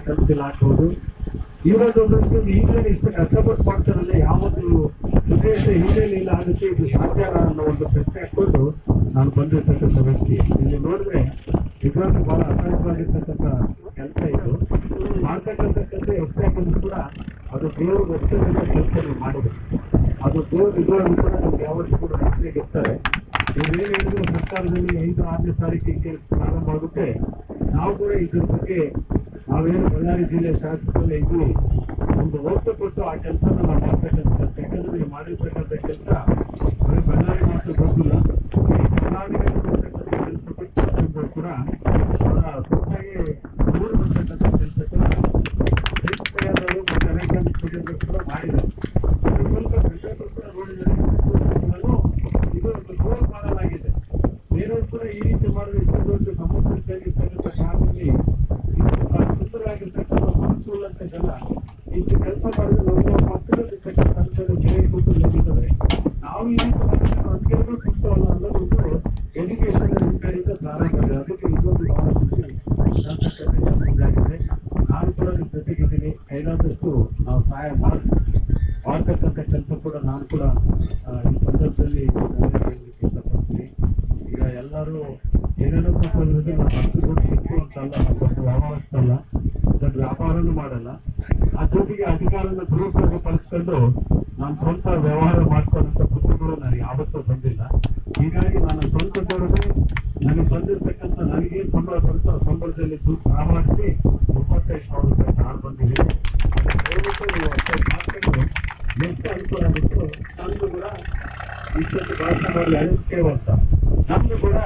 ಅಭಿವೃದ್ಧಿ ಹಾಕ್ಬೋದು ಇವಾಗೊಂದು ಈಗಲೇ ಇಷ್ಟು ಕಷ್ಟಪಟ್ಟು ಮಾಡ್ತಾರಲ್ಲ, ಯಾವತ್ತು ಉದ್ದೇಶ ಇಲ್ಲ ಆಗುತ್ತೆ ಇದು ಸಾಧ್ಯ ಅನ್ನೋ ಒಂದು ಪ್ರಶ್ನೆ ಹಾಕೊಂಡು ನಾನು ಬಂದಿರ್ತಕ್ಕಂಥ ವ್ಯಕ್ತಿ. ಇಲ್ಲಿ ನೋಡಿದ್ರೆ ನಿಜವಾಗ್ಲೂ ಬಹಳ ಅಸಹ್ಯವಾಗಿರ್ತಕ್ಕಂಥ ಕೆಲಸ ಇದು. ಮಾಡ್ತಕ್ಕಂಥಕ್ಕಂಥ ಬಂದ್ರು ಕೂಡ ಅದು ದೇವರು ಒಪ್ಪಿದ ಕೆಲಸ ಮಾಡಿದೆ ಅದು ದೇವರು ನಿಜವಾಗ್ಲೂ ಕೂಡ ನಮ್ಗೆ ಯಾವತ್ತೂ ಕೂಡ ರಕ್ಷಣೆಗೆ ಇರ್ತಾರೆ ನೀವೇನು ಹೇಳಿದ್ರು ಸರ್ಕಾರದಲ್ಲಿ ಐದು, ಆರನೇ ತಾರೀಕಿಗೆ ಪ್ರಾರಂಭ ಆಗುತ್ತೆ. ನಾವು ಕೂಡ ಇದ್ರ ಬಗ್ಗೆ ನಾವೇನು ಬಳ್ಳಾರಿ ಜಿಲ್ಲೆ ಶಾಸಕರಲ್ಲಿ ಇದ್ವಿ ಒಂದು ಹೊತ್ತು ಕೊಟ್ಟು ಆ ಕೆಲಸನ ನಾವು ಮಾಡ್ತಕ್ಕಂಥ ಯಾಕಂದ್ರೆ ನೀವು ಮಾಡಿರ್ತಕ್ಕಂಥ ಕೆಲಸ ಬರೀ ಬಳ್ಳಾರಿ ಮಾತ್ರ ಗೊತ್ತಿಲ್ಲ. ಮಾಡ್ತಕ್ಕಂಥ ಕೆಲಸ ಕೂಡ ಅವರ ಸೊತ್ತಾಗಿ ದೂರ ಬರ್ತಕ್ಕಂಥ ಕೆಲಸ ಕೂಡ ದೇಶಪ್ರಿಯದವರು ಮತ್ತು ಅನೇಕ ಸ್ಟೂಡೆಂಟ್ಗಳು ಕೂಡ ಮಾಡಿದ್ದಾರೆ ಅದ್ರ ಮೂಲಕ ಪ್ರತಿಯೊಬ್ಬರು ಕೂಡ ನೋಡಿದ್ದಾರೆ ಇವುಗಳನ್ನು ಇದು ಒಂದು ಗೋಲ್ ಮಾಡಲಾಗಿದೆ ಬೇರೆಯವರು ಕೂಡ ಈ ರೀತಿ ಮಾಡಿದ್ರೆ ಇಷ್ಟು ದೊಡ್ಡ ಸಮಸ್ಯೆಯಾಗಿರ್ತಕ್ಕಂಥ ಕಾರಣದಲ್ಲಿ ಇಷ್ಟು ಸುಂದರವಾಗಿರ್ತಕ್ಕಂಥ ಮನಸ್ಸುಳ್ಳಂತ ಜನ ಇಷ್ಟು ಕೆಲಸ ಮಾಡಿದ್ರೆ ನಮ್ಮ ಪಕ್ಕದಲ್ಲಿರ್ತಕ್ಕಂಥ ಅಂಶಗಳು ಬೆಲೆ ಕೊಟ್ಟು ನಿಂತಿದ್ದಾರೆ ನಾವು ಈ ರೀತಿ ಮಾಡಿದ್ರೆ ನಮ್ಗೆಲ್ಲರೂ ಸಿಗ್ತಾವಲ್ಲ ಅನ್ನೋದು ಎಜುಕೇಶನ್ ಕಡೆಯಿಂದ ಪ್ರಾರಂಭ ಆಗಿದೆ ಅದಕ್ಕೆ ಇದೊಂದು ಬಹಳ ಖುಷಿ ಇದಾಗಿದೆ ನಾನು ಕೂಡ ನಿಮ್ಮ ಜೊತೆಗಿದ್ದೀನಿ ಕೈಲಾದಷ್ಟು ನಾವು ಸಹಾಯ ಮಾಡಿ, ಮಾಡ್ತಕ್ಕಂಥ ಕೆಲಸ ಕೂಡ ನಾನು ಕೂಡ ಈ ಸಂದರ್ಭದಲ್ಲಿ ಇಷ್ಟಪಡ್ತೀನಿ. ಈಗ ಎಲ್ಲರೂ ಏನೇನೋ ತಗೊಂಡಿದ್ರೆ ನಾವು ಹತ್ತು ಸಿಕ್ಕು ಅಂತಲ್ಲ ದೊಡ್ಡ ವ್ಯಾಪಾರಸ್ಥಲ್ಲ ದೊಡ್ಡ ವ್ಯಾಪಾರನೂ ಮಾಡಲ್ಲ. ಆ ಜೊತೆಗೆ ಅಧಿಕಾರನ ದುರುಪಯೋಗ ಪಡಿಸ್ಕೊಂಡು ನಾನು ಸ್ವಂತ ವ್ಯವಹಾರ ಮಾಡ್ಕೊಂಡಂಥ ಪುಸ್ತಕಗಳು ನನಗೆ ಯಾವತ್ತೂ ಬಂದಿಲ್ಲ. ಹೀಗಾಗಿ ನಾನು ಸ್ವಂತ ದುಡಿಮೆ ನನಗೆ ಬಂದಿರ್ತಕ್ಕಂಥ ನನಗೆ ಸಂಬಳ ಬರುತ್ತೋ ಸಂಬಳದಲ್ಲಿ ದುಡ್ಡು ಪ್ರಾಮಾಣಿಸಿ ಇಪ್ಪತ್ತೈದು ಸಾವಿರ ರೂಪಾಯಿ ನಾನು ಬಂದಿದ್ದೀನಿ ದಯವಿಟ್ಟು ನೀವು ಅಷ್ಟೇ ಎಷ್ಟು ಅನುಕೂಲ ಆಗುತ್ತೋ ನಮ್ಮದು ಕೂಡ ಇಷ್ಟೊಂದು ಭಾಷಣ ಮಾಡಿ ಅಳಿಸ್ತೇವೆ ಅಂತ. ನಮ್ದು ಕೂಡ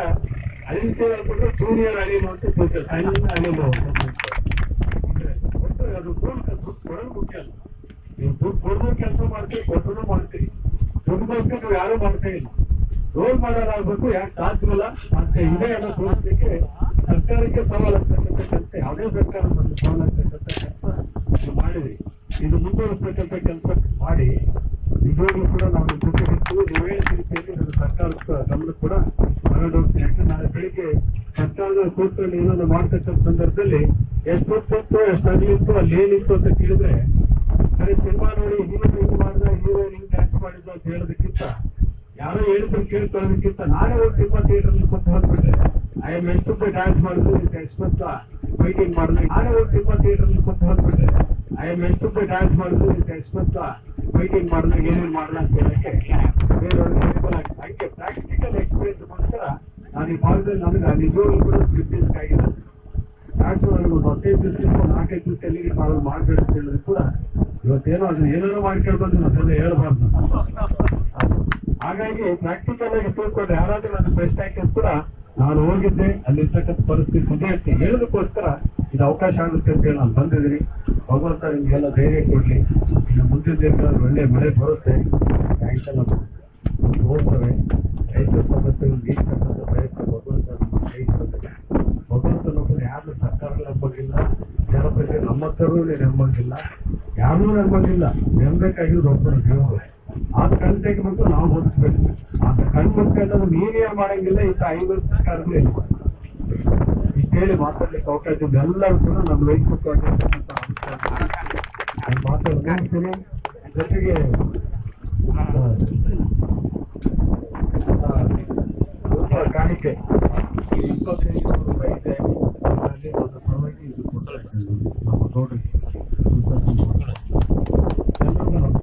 ಅಳಿಸ್ತೇವೆ ಅಂತಂದ್ರೆ ಜೂನಿಯರ್ ಅಳಿಲು ಅಂತ ಕೂತಾರೆ ಸಣ್ಣ ಅಂದ್ರೆ ಒಟ್ಟು ಅದು ದುಡ್ಡು ದುಡ್ಡು ಕೊಡೋದು ಮುಖ್ಯ ಅಲ್ಲ. ನೀವು ದುಡ್ಡು ಕೊಡೋದು ಕೆಲಸ ಮಾಡ್ತೀವಿ ಕೊಟ್ಟರು ಮಾಡ್ತೀವಿ ದುಡ್ಡು ನೀವು ಯಾರೂ ಮಾಡ್ತಾ ಇಲ್ಲ. ರೋಲ್ ಮಾಡೋದಾಗ್ಬೇಕು ಯಾಕೆ ಸಾಧ್ಯವಿಲ್ಲ? ಮತ್ತೆ ಇದೆ ಅನ್ನೋ ತೋರಿಸಲಿಕ್ಕೆ ಸರ್ಕಾರಕ್ಕೆ ಸವಾಲಾಗ್ತಕ್ಕಂಥ ಕೆಲಸ, ಯಾವುದೇ ಸರ್ಕಾರ ಸವಾಲಾಗ್ತಕ್ಕಂಥ ಕೆಲಸ ಮಾಡಿದ್ರಿ ಇದು ಮುಂದುವರಿಸ್ತಕ್ಕಂಥ ಕೆಲಸ ಮಾಡಿ, ನಿಜವಾಗ್ಲೂ ಕೂಡ ನಾವು ಜೊತೆ ಇರ್ತೀವಿ ನೀವೇ ರೀತಿಯಲ್ಲಿ ನನ್ನ ಸರ್ಕಾರದ ಗಮನ ಕೂಡ ತಗೊಂಡು ಹೋಗ್ತೀನಿ ಯಾಕಂದ್ರೆ ನಾಳೆ ಬೆಳಿಗ್ಗೆ ಸರ್ಕಾರದ ಕೋರ್ಟ್ನಲ್ಲಿ ಏನನ್ನು ಮಾಡ್ತಕ್ಕಂಥ ಸಂದರ್ಭದಲ್ಲಿ ಎಷ್ಟು ಹೊತ್ತಿತ್ತು ಎಷ್ಟು ಅಲ್ಲಿತ್ತು ಅಲ್ಲಿ ಏನಿತ್ತು ಅಂತ ಕೇಳಿದ್ರೆ, ಬರೀ ಸಿನಿಮಾ ನೋಡಿ ಹೀರೋ ಹಿಂಗ್ ಮಾಡಿದ ಹೀರೋ ಹಿಂಗೆ ಆಕ್ಟ್ ಮಾಡಿದ್ದು ಅಂತ ಹೇಳೋದಕ್ಕಿಂತ ಯಾರೋ ಹೇಳಿದ್ರು ಕೇಳ್ಕೊಳ್ಳೋದಕ್ಕಿಂತ ನಾನೇ ಹೋಗಿ ಸಿನಿಮಾ ಥಿಯೇಟರ್ ಕೂತು ಹೋಗ್ಬಿಟ್ಟೆ ಐ ಎಂ ಎಷ್ಟು ಡ್ಯಾನ್ಸ್ ಮಾಡಿದ್ರು ಎಷ್ಟೊತ್ತ ಫೈಟಿಂಗ್ ಮಾಡಿದ್ರೆ ನಾನೇ ಹೋಗಿ ಸಿನಿಮಾ ಥಿಯೇಟರ್ ಕೂತು ಹೋಗ್ಬಿಟ್ಟೆ ಐ ಎಂ ಎಷ್ಟು ಡ್ಯಾನ್ಸ್ ಮಾಡಿದ್ರು ಎಕ್ಸ್ಪ್ರೆಸ್ ಫೈಟಿಂಗ್ ಮಾಡಿದ್ರೆ ಏನೇನು ಮಾಡಲ್ಲ ಅಂತ ಹೇಳಕ್ಕೆ ಬೇರೆಯವ್ರಿಗೆ ಎಕ್ಸ್ಪೀರಿಯನ್ಸ್ ಆಗುತ್ತೆ ಹಂಗೆ ಪ್ರಾಕ್ಟಿಕಲ್ ಎಕ್ಸ್ಪೀರಿಯನ್ಸ್ಗೋಸ್ಕರ ನಾನು ಈ ಭಾಗದಲ್ಲಿ ನನಗೆ ನಿಜವಾಗ್ಲೂ ಕೂಡ ಬಿಸ್ನೆಸ್ ಆಗಿದೆ. ಯಾಕೆ ನನಗೆ ಒಂದು ಹದಿನೈದು ದಿವಸ ನಾಲ್ಕೈದು ದಿವಸ ಎಲ್ಲಿಗೆ ಮಾಡೋದು ಮಾಡಬೇಕು ಅಂತ ಹೇಳಿದ್ರು ಕೂಡ ಇವತ್ತೇನೋ ಅದನ್ನ ಏನೇನೋ ಮಾಡ್ಕೊಂಡು ಮತ್ತೆ ಹೇಳ್ಬಾರ್ದು. ಹಾಗಾಗಿ ಪ್ರಾಕ್ಟಿಕಲ್ ಆಗಿ ತಿಳ್ಕೊಂಡು ಯಾರಾದ್ರೂ ನನ್ನ ಬೆಸ್ಟ್ ಹಾಕಿದ್ರು ಕೂಡ ನಾನು ಹೋಗಿದ್ದೆ, ಅಲ್ಲಿರ್ತಕ್ಕಂಥ ಪರಿಸ್ಥಿತಿ ಇದೆ ಅಂತ ಹೇಳೋದಕ್ಕೋಸ್ಕರ ಇದು ಅವಕಾಶ ಆಗುತ್ತೆ ಅಂತ ಹೇಳಿ ನಾನು ಬಂದಿದ್ದೀನಿ. ಭಗವಂತ ನಿಮಗೆಲ್ಲ ಧೈರ್ಯ ಕೊಡ್ಲಿ. ಇನ್ನು ಮುಂದಿನ ದಿನಗಳಲ್ಲಿ ಒಳ್ಳೆ ಮಳೆ ಬರುತ್ತೆ. ಬ್ಯಾಂಕ್ ಎಲ್ಲ ಹೋಗ್ತವೆ. ರೈತರ ಸಮಸ್ಯೆಗಳು ನೀಡ್ತಕ್ಕಂಥ ಪ್ರಯತ್ನ ಭಗವಂತ ನಮ್ಮ ಕೈ ಕೊಡ್ತಾನೆ. ಭಗವಂತ ನಮ್ಮನ್ನು ಯಾರು ಸರ್ಕಾರ ನಂಬಂಗಿಲ್ಲ ಜನಪ್ರಜೆ ನಮ್ಮ ಹತ್ರನೂ ನಂಬಂಗಿಲ್ಲ, ಯಾರೂ ನಂಬಂಗಿಲ್ಲ. ನಂಬಬೇಕಾಗಿರೋದು ಒಬ್ಬರು ದೇವರು. ಆದ ಕಣ್ ತೆಗಿಬೇಕು ನಾವು ಬದುಕಬೇಕು ಆ ಕಣ್ ಮುಚ್ಕೊಂಡು ನೀನೇ ಮಾಡಂಗಿಲ್ಲ ಇಂಥ ಐನೂರು ಸರ್ಕಾರಗಳು ಇಲ್ಲ ಇಷ್ಟು ಹೇಳಿ ಮಾತಾಡ್ಲಿಕ್ಕೆ ಅವಕಾಶ ಇದೆ ಎಲ್ಲರೂ ಕೂಡ ನಮ್ಮ ಲೈಫ್ ಮಾತಾಡ್ತೀನಿ ಜೊತೆಗೆ ಆ, ಆ, ಕಾಣಿಕೆ ಇಪ್ಪತ್ತೈದು